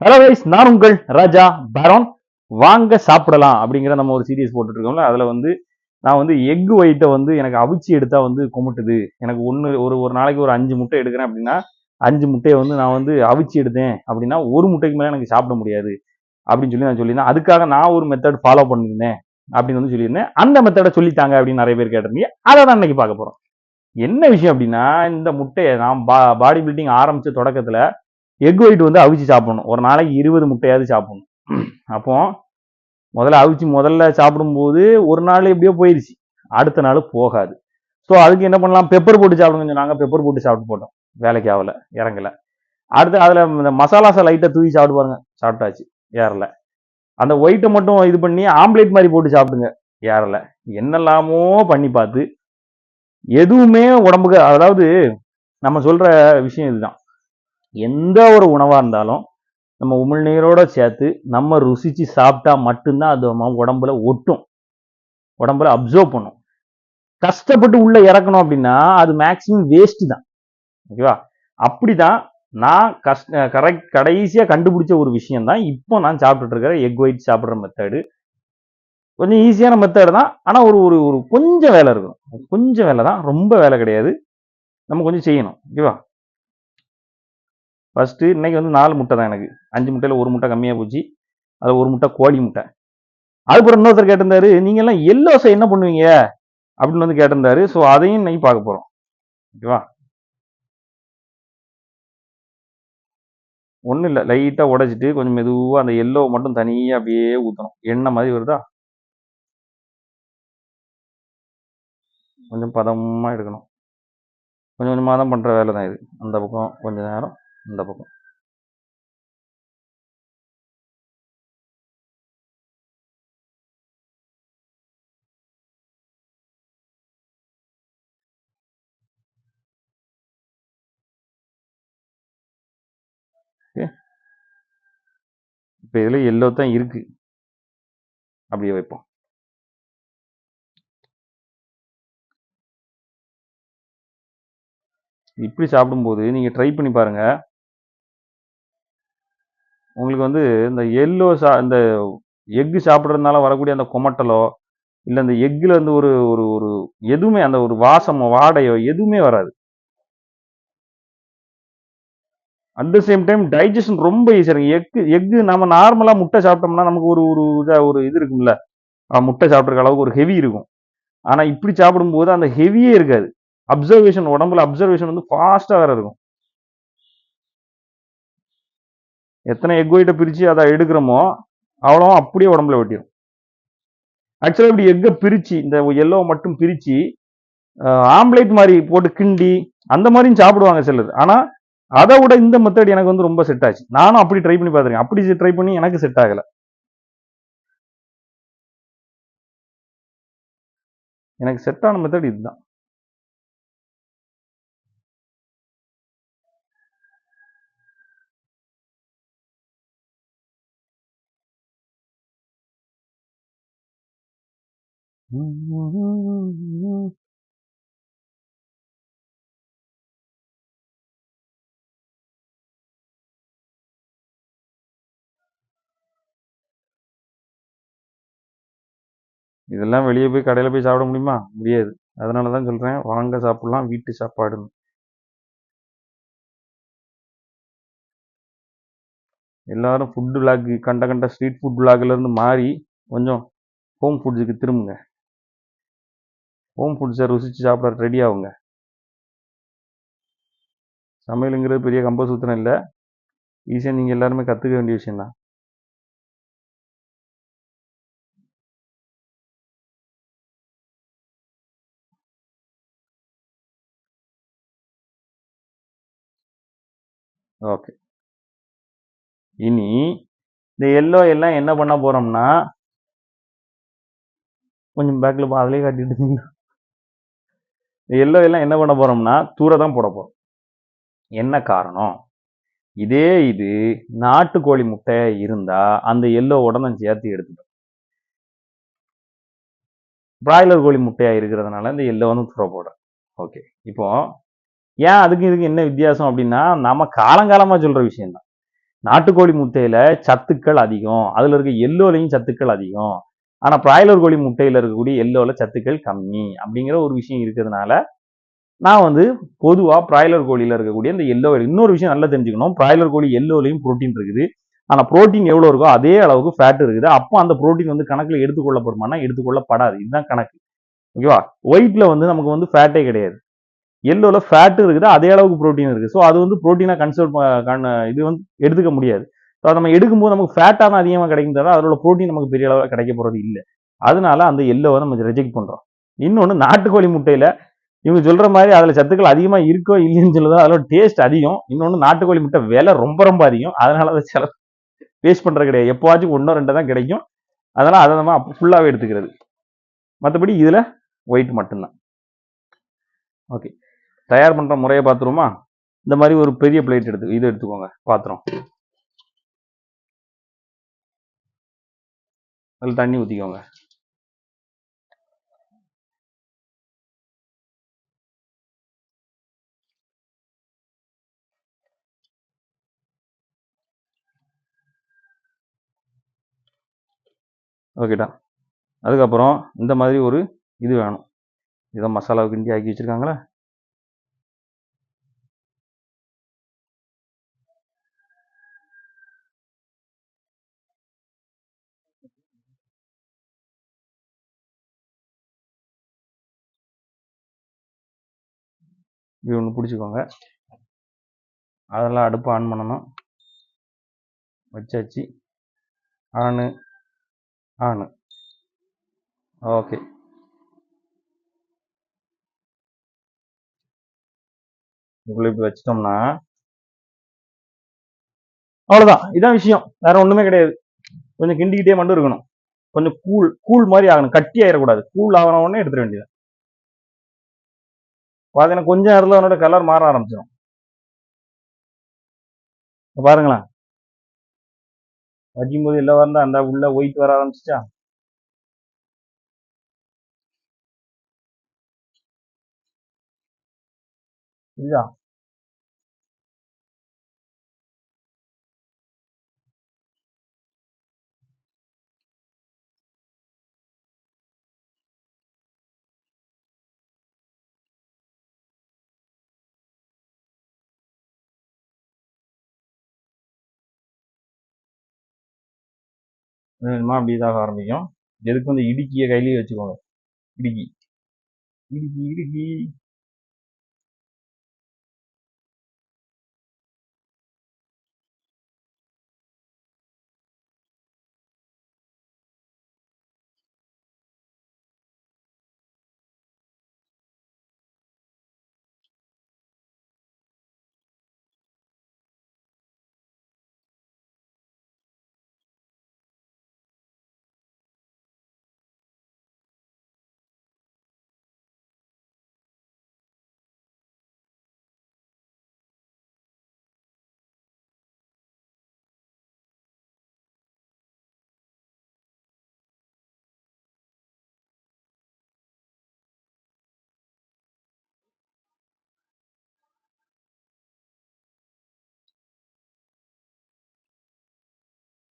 Hello wise நான் உங்கள் ராஜா boron வாங்க சாப்பிடலாம் அப்படிங்கிற நம்ம ஒரு சீரியஸ் போட்டுட்டு இருக்கோம்ல அதில் வந்து நான் வந்து எக் ஒயிட்டை வந்து எனக்கு அவிச்சு எடுத்தால் வந்து குமுட்டுது எனக்கு ஒன்று ஒரு ஒரு நாளைக்கு ஒரு அஞ்சு முட்டை எடுக்கிறேன் அப்படின்னா அஞ்சு முட்டையை வந்து நான் வந்து அவிச்சு எடுத்தேன் அப்படின்னா ஒரு முட்டைக்கு மேலே எனக்கு சாப்பிட முடியாது அப்படின்னு சொல்லி நான் சொல்லியிருந்தேன். அதுக்காக நான் ஒரு மெத்தட் ஃபாலோ பண்ணியிருந்தேன் அப்படின்னு வந்து சொல்லியிருந்தேன். அந்த மெத்தடை சொல்லித்தாங்க அப்படின்னு நிறைய பேர் கேட்டிருந்தீங்க. அதை தான் இன்னைக்கு பார்க்க போகிறோம் என்ன விஷயம் அப்படின்னா இந்த முட்டையை நான் பா பாடி பில்டிங் ஆரம்பித்த தொடக்கத்தில் எக் ஒயிட் வந்து அவிச்சு சாப்பிடணும். ஒரு நாளைக்கு இருபது முட்டையாவது சாப்பிடணும். அப்போ முதல்ல அவிச்சு முதல்ல சாப்பிடும்போது ஒரு நாள் எப்படியோ போயிடுச்சு அடுத்த நாள் போகாது. ஸோ அதுக்கு என்ன பண்ணலாம்? பெப்பர் போட்டு சாப்பிடுங்க சொன்னாங்க. பெப்பர் போட்டு சாப்பிட்டு போட்டோம். வேலைக்கு ஆகல இறங்கல. அடுத்து அதில் இந்த மசாலாஸை லைட்டாக தூவி சாப்பிட்டு பாருங்க. சாப்பிட்டாச்சு ஏறல. அந்த ஒயிட்டை மட்டும் இது பண்ணி ஆம்லேட் மாதிரி போட்டு சாப்பிடுங்க. ஏறல. என்னெல்லாமோ பண்ணி பார்த்து எதுவுமே உடம்புக்கு அதாவது நம்ம சொல்கிற விஷயம் இதுதான். எந்த ஒரு உணவாக இருந்தாலும் நம்ம உமிழ்நீரோடு சேர்த்து நம்ம ருசித்து சாப்பிட்டா மட்டும்தான் அது நம்ம உடம்புல ஒட்டும். உடம்புல அப்சர்வ் பண்ணும். கஷ்டப்பட்டு உள்ளே இறக்கணும் அப்படின்னா அது மேக்சிமம் வேஸ்ட்டு தான். ஓகேவா அப்படிதான் நான் கஷ்ட கரெக்ட் கடைசியாக கண்டுபிடிச்ச ஒரு விஷயம் தான் இப்போ நான் சாப்பிட்டுட்டு எக் ஒயிட் சாப்பிட்ற மெத்தடு கொஞ்சம் ஈஸியான மெத்தடு தான். ஆனால் ஒரு ஒரு ஒரு கொஞ்சம் வேலை இருக்கும் கொஞ்சம் வேலை தான். ரொம்ப வேலை கிடையாது. நம்ம கொஞ்சம் செய்யணும். ஓகேவா ஃபஸ்ட்டு இன்றைக்கி வந்து நாலு முட்டை தான் எனக்கு. அஞ்சு முட்டையில் ஒரு முட்டை கம்மியாக போச்சு. அது ஒரு முட்டை கோழி முட்டை. அதுக்கப்புறம் இன்னொருத்தர் கேட்டிருந்தாரு நீங்கள்லாம் எல்லோ எல்லோஸை என்ன பண்ணுவீங்க? அப்படின்னு வந்து கேட்டிருந்தாரு. ஸோ அதையும் இன்னைக்கு பார்க்க போகிறோம் ஓகேவா? ஒன்றும் இல்லை. லைட்டாக உடைச்சிட்டு கொஞ்சம் மெதுவாக அந்த எல்லோ மட்டும் தனியாக அப்படியே ஊற்றணும் எண்ணெய் மாதிரி வருதா? கொஞ்சம் பதமாக எடுக்கணும். கொஞ்சம் கொஞ்சமாக தான் பண்ணுற வேலை தான் இது. அந்த பக்கம் கொஞ்சம் நேரம். இந்த பக்கம். இப்போ இதில் எல்லோ தான் இருக்கு. அப்படியே வைப்போம். இப்படி சாப்பிடும்போது நீங்கள் ட்ரை பண்ணி பாருங்க. உங்களுக்கு வந்து இந்த எல்லோ சா இந்த எக்கு சாப்பிட்றதுனால வரக்கூடிய அந்த கொமட்டலோ இல்லை அந்த எக்கில் வந்து ஒரு ஒரு ஒரு எதுவுமே அந்த ஒரு வாசமோ வாடையோ எதுவுமே வராது. At the same time digestion ரொம்ப ஈஸியாக இருக்கும். எக்கு எக்கு நம்ம நார்மலாக முட்டை சாப்பிட்டோம்னா நமக்கு ஒரு ஒரு இதாக ஒரு இது இருக்கும்ல. முட்டை சாப்பிட்ற அளவுக்கு ஒரு ஹெவி இருக்கும். ஆனால் இப்படி சாப்பிடும்போது அந்த ஹெவியே இருக்காது. அப்சர்வேஷன் உடம்புல அப்சர்வேஷன் வந்து ஃபாஸ்ட்டாக வேறு இருக்கும். எத்தனை எக் ஒயிட்டை பிரித்து அதை எடுக்கிறோமோ அவ்வளோ அப்படியே உடம்புல வெட்டிடும் ஆக்சுவலாக இப்படி எக்கை பிரித்து இந்த எல்லோ மட்டும் பிரித்து ஆம்லேட் மாதிரி போட்டு கிண்டி அந்த மாதிரியும் சாப்பிடுவாங்க சிலர். ஆனால் அதை விட இந்த மெத்தட் எனக்கு வந்து ரொம்ப செட் ஆச்சு. நானும் அப்படி ட்ரை பண்ணி பார்த்துருக்கேன். அப்படி ட்ரை பண்ணி எனக்கு செட் ஆகலை. எனக்கு செட்டான மெத்தட் இதுதான். இதெல்லாம் வெளியே போய் கடையில் போய் சாப்பிட முடியுமா? முடியாது. அதனால தான் சொல்கிறேன் வாங்க சாப்பிட்லாம் வீட்டு சாப்பாடுன்னு எல்லாரும் ஃபுட் விளாக் கண்ட கண்ட ஸ்ட்ரீட் ஃபுட் விளாக்லேருந்து மாறி கொஞ்சம் ஹோம் ஃபுட்ஸுக்கு திரும்புங்க. ஹோம் ஃபுட்ஸை ருசித்து சாப்பிட ரெடி ஆகுங்க. சமையலுங்கிறது பெரிய கம்பசூத்திரம் இல்லை. ஈஸியாக நீங்கள் எல்லாருமே கற்றுக்க வேண்டிய விஷயந்தான் ஓகே இனி இந்த எல்லோ எல்லாம் என்ன பண்ண போறோம்னா கொஞ்சம் பேக்கில் அதிலே காட்டிட்டு இருந்தீங்க இந்த எல்லோ எல்லாம் என்ன பண்ண போறோம்னா தூர தான் போட போகிறோம் என்ன காரணம்? இதே இது நாட்டுக்கோழி முட்டையாக இருந்தால் அந்த எல்லோ உடனே சேர்த்து எடுத்துட்டோம் பிராய்லர் கோழி முட்டையாக இருக்கிறதுனால இந்த எல்லோ வந்து தூர போடுறேன். ஓகே இப்போ ஏன் அதுக்கு இதுக்கு என்ன வித்தியாசம் அப்படின்னா நம்ம காலங்காலமாக சொல்கிற விஷயம் தான் நாட்டுக்கோழி முட்டையில் சத்துக்கள் அதிகம். அதில் இருக்க எல்லோலையும் சத்துக்கள் அதிகம். ஆனால் பிராய்லர் கோழி முட்டையில் இருக்கக்கூடிய எல்லோல சத்துக்கள் கம்மி அப்படிங்கிற ஒரு விஷயம் இருக்கிறதுனால நான் வந்து பொதுவாக பிராய்லர் கோழியில் இருக்கக்கூடிய அந்த எல்லோ இன்னொரு விஷயம் நல்லா தெரிஞ்சுக்கணும். பிராய்லர் கோழி எல்லோலையும் ப்ரோட்டீன் இருக்குது. ஆனால் ப்ரோட்டீன் எவ்வளோ இருக்கோ அதே அளவுக்கு ஃபேட் இருக்குது. அப்போ அந்த புரோட்டீன் வந்து கணக்கில் எடுத்துக்கொள்ளப்படுமானா எடுத்துக்கொள்ளப்படாது. இதுதான் கணக்கு. ஓகேவா ஒயிட்ல வந்து நமக்கு வந்து ஃபேட்டே கிடையாது. எல்லோவில் ஃபேட்டும் இருக்குது அதே அளவுக்கு புரோட்டீன் இருக்குது ஸோ அது வந்து ப்ரோட்டீனாக கன்சர்வ் இது வந்து எடுத்துக்க முடியாது. ஸோ அதை நம்ம எடுக்கும்போது நமக்கு ஃபேட்டாக தான் அதிகமாக கிடைக்கும் தவிர அதோட ப்ரோட்டீன் நமக்கு பெரிய அளவில் கிடைக்க போகிறது இல்லை. அதனால அந்த எல்லோவை நம்ம ரிஜெக்ட் பண்ணுறோம் இன்னொன்று நாட்டுக்கோழி முட்டையில் இவங்க சொல்கிற மாதிரி அதில் சத்துக்கள் அதிகமாக இருக்கோ இல்லைன்னு சொல்லுதோ அதோட டேஸ்ட் அதிகம். இன்னொன்று நாட்டுக்கோழி முட்டை விலை ரொம்ப ரொம்ப அதிகம். அதனால அதை சில வேஸ்ட் பண்ணுறது கிடையாது. எப்போவாச்சும் ஒன்றோ ரெண்டு தான் கிடைக்கும். அதனால் அதை நம்ம ஃபுல்லாகவே எடுத்துக்கிறது. மற்றபடி இதில் ஒயிட் மட்டும்தான். ஓகே தயார் பண்ற முறையை பார்த்துருமா இந்த மாதிரி ஒரு பெரிய பிளேட் எடுத்து இது எடுத்துக்கோங்க பாத்திரம். அதில் தண்ணி ஊற்றிக்கோங்க ஓகேடா அதுக்கப்புறம் இந்த மாதிரி ஒரு இது வேணும். இதை மசாலாவுக்கு இண்டி ஆக்கி வச்சிருக்காங்களா? இப்படி ஒன்று பிடிச்சிக்கோங்க. அதெல்லாம் அடுப்பு ஆன் பண்ணணும். வச்சாச்சு. ஆனு ஆனு ஓகே இதுக்குள்ள இப்படி வச்சிட்டோம்னா அவ்வளவுதான். இதான் விஷயம். வேற ஒண்ணுமே கிடையாது. கொஞ்சம் கிண்டிக்கிட்டே மட்டும் இருக்கணும். கொஞ்சம் கூல் கூல் மாதிரி ஆகணும். கட்டி ஆயிடக்கூடாது கூல் ஆகின உடனே எடுத்துட வேண்டியது பார்த்தீங்கன்னா கொஞ்ச நேரத்தில் அவனோட கலர் மாற ஆரம்பிச்சிடும் பாருங்களேன். வைக்கும்போது எல்லாம் வரல அந்த உள்ள ஒயிட் வர ஆரம்பிச்சிச்சா? இதுதான். கொஞ்சமாக அப்படி இதாக ஆரம்பிக்கும். எதுக்கு வந்து இடுக்கியை கையிலேயே வச்சுக்கோங்க. இடுக்கி. இடுக்கி இடுக்கி.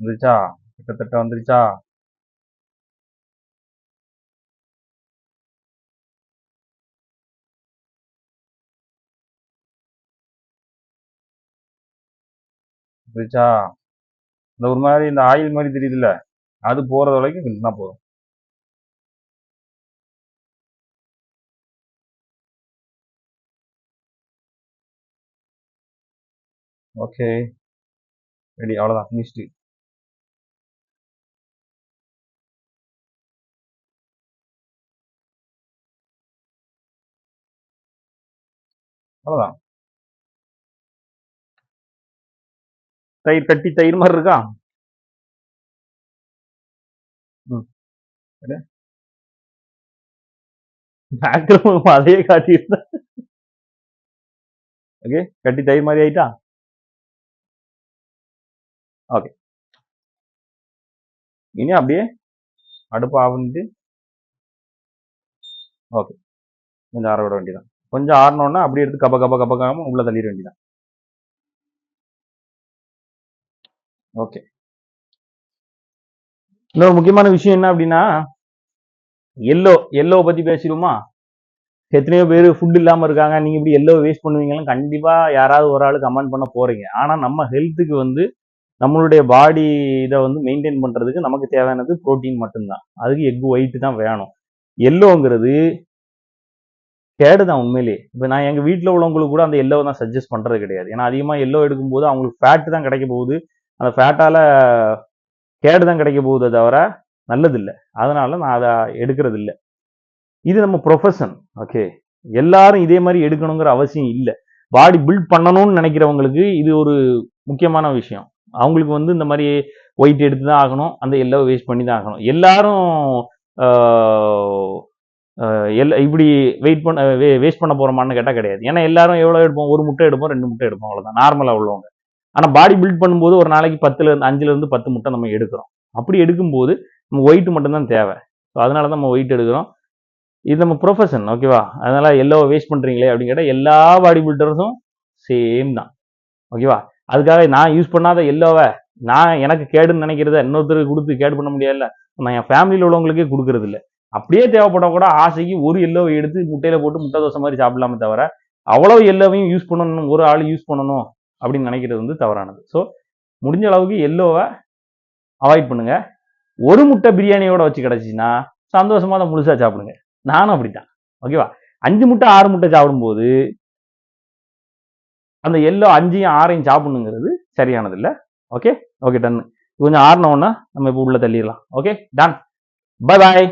வந்துருச்சா? கிட்டத்தட்ட வந்துருச்சா? வந்துருச்சா? இந்த ஒரு மாதிரி இந்த ஆயில் மாதிரி தெரியுதுல்ல? அது போகிறது வரைக்கும் தான் போதும். ஓகே. ரெடி. அவ்வளோதான் ஃபினிஷ்டு அவ்வளோதான் தயிர் கட்டி தயிர் மாதிரி இருக்கா? ம். பேக்ரவுண்ட் அதையே காட்டியிருந்தா. ஓகே கட்டி தயிர் மாதிரி ஆயிட்டா? ஓகே. இனி அப்படியே அடுப்பு ஆஃப் பண்ணிட்டு ஓகே. கொஞ்சம் ஆற விட வேண்டியதான் கொஞ்சம் ஆறினோன்னா அப்படி எடுத்து கப்ப கப்ப கப்ப உள்ள தள்ளிட வேண்டியதான் ஓகே. இன்னொரு முக்கியமான விஷயம் என்ன அப்படின்னா எல்லோ எல்லோ பத்தி பேசிடுமா எத்தனையோ பேர் ஃபுட் இல்லாம இருக்காங்க. நீங்க இப்படி எல்லோ வேஸ்ட் பண்ணுவீங்களா கண்டிப்பா யாராவது ஒரு ஆள் கமெண்ட் பண்ண போறீங்க. ஆனா நம்ம ஹெல்த்துக்கு வந்து நம்மளுடைய பாடி இதை வந்து மெயின்டைன் பண்றதுக்கு நமக்கு தேவையானது புரோட்டீன் மட்டும்தான். அதுக்கு எக் ஒயிட் தான் வேணும். எல்லோங்கிறது கேடு தான் உண்மையிலேயே. இப்போ நான் எங்கள் வீட்டில் உள்ளவங்களுக்கு கூட அந்த எல்லோ தான் சஜஸ்ட் பண்ணுறது கிடையாது. ஏன்னா அதிகமாக எல்லோ எடுக்கும்போது அவங்களுக்கு ஃபேட்டு தான் கிடைக்க போகுது. அந்த ஃபேட்டால் கேடு தான் கிடைக்க போகுதே தவிர நல்லதில்லை. அதனால நான் அதை எடுக்கிறது இல்லை இது நம்ம ப்ரொஃபஷன் ஓகே எல்லாரும் இதே மாதிரி எடுக்கணுங்கிற அவசியம் இல்லை. பாடி பில்ட் பண்ணணும்னு நினைக்கிறவங்களுக்கு இது ஒரு முக்கியமான விஷயம். அவங்களுக்கு வந்து இந்த மாதிரி ஒயிட் எடுத்து தான் ஆகணும். அந்த எல்லோ வேஸ்ட் பண்ணி தான் ஆகணும். எல்லாரும் எல் இப்படி வெயிட் பண்ண வேஸ்ட் பண்ண போகிறோமான்னு கேட்டால் கிடையாது. ஏன்னா எல்லாரும் எவ்வளோ எடுப்போம்? ஒரு முட்டை எடுப்போம் ரெண்டு முட்டை எடுப்போம் அவ்வளோதான் நார்மலாக உள்ளவங்க. ஆனால் பாடி பில்ட் பண்ணும்போது ஒரு நாளைக்கு பத்துலேருந்து அஞ்சுலேருந்து பத்து முட்டை நம்ம எடுக்கிறோம். அப்படி எடுக்கும்போது நம்ம ஒயிட் மட்டும்தான் தேவை. ஸோ அதனால தான் நம்ம ஒயிட் எடுக்கிறோம். இது நம்ம ப்ரொஃபஷன் ஓகேவா அதனால் எல்லோ வேஸ்ட் பண்ணுறீங்களே அப்படின்னு கேட்டால் எல்லா பாடி பில்டர்ஸும் சேம் தான். ஓகேவா அதுக்காக நான் யூஸ் பண்ணாத எல்லோவை நான் எனக்கு கேடுன்னு நினைக்கிறத இன்னொருத்தருக்கு கொடுத்து கேடு பண்ண முடியாதுல்ல. நான் என் ஃபேமிலியில் உள்ளவங்களுக்கே கொடுக்கறது இல்லை அப்படியே தேவைப்பட்டா கூட ஆசைக்கு ஒரு எல்லோவை எடுத்து முட்டையில போட்டு முட்டை தோசை மாதிரி சாப்பிடலாமே தவிர அவ்வளவு எல்லோவையும் யூஸ் பண்ணணும் ஒரு ஆள் யூஸ் பண்ணணும் அப்படின்னு நினைக்கிறது வந்து தவறானது. ஸோ முடிஞ்ச அளவுக்கு எல்லோவை அவாய்ட் பண்ணுங்க. ஒரு முட்டை பிரியாணியோட வச்சு கிடச்சிச்சின்னா சந்தோஷமாக அதை முழுசா சாப்பிடுங்க. நானும் அப்படித்தான். ஓகேவா அஞ்சு முட்டை ஆறு முட்டை சாப்பிடும்போது அந்த எல்லோ அஞ்சையும் ஆறையும் சாப்பிடணுங்கிறது சரியானது இல்லை ஓகே ஓகே டன் கொஞ்சம் ஆறின உடனே நம்ம இப்போ உள்ள தள்ளிடலாம். ஓகே டன் பாய் பாய்